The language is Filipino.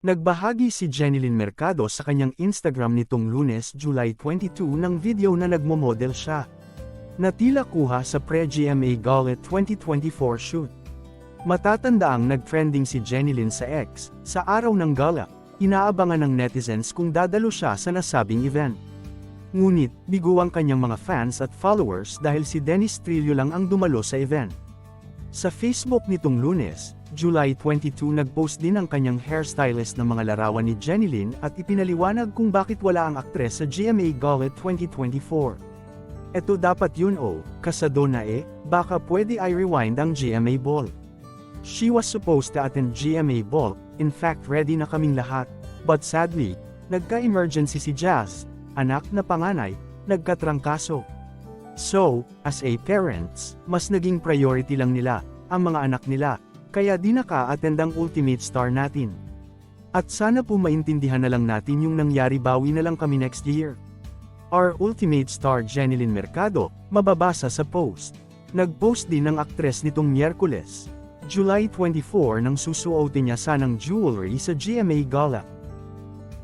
Nagbahagi si Jeneline Mercado sa kanyang Instagram nitong lunes July 22 ng video na nagmo-model siya. Na tila kuha sa pre-GMA Gala 2024 shoot. Matatandaang nag-trending si Jeneline sa X, sa araw ng gala, inaabangan ng netizens kung dadalo siya sa nasabing event. Ngunit, bigo ang kanyang mga fans at followers dahil si Dennis Trillo lang ang dumalo sa event. Sa Facebook nitong lunes, July 22 nag-post din ang kanyang hairstylist ng mga larawan ni Jeneline at ipinaliwanag kung bakit wala ang aktres sa GMA Gala 2024. Eto dapat yun oh, kasado na eh, baka pwede I rewind ang GMA Ball. She was supposed to attend GMA Ball, in fact ready na kaming lahat, but sadly, nagka-emergency si Jazz, anak na panganay, nagkatrangkaso. So, as a parents, mas naging priority lang nila, ang mga anak nila, kaya di naka-attend ang ultimate star natin. At sana po maintindihan na lang natin yung nangyari bawi na lang kami next year. Our ultimate star Jeneline Mercado, mababasa sa post. Nag-post din ng aktres nitong Miyerkules, July 24 nang susuotin niya sanang jewelry sa GMA Gala.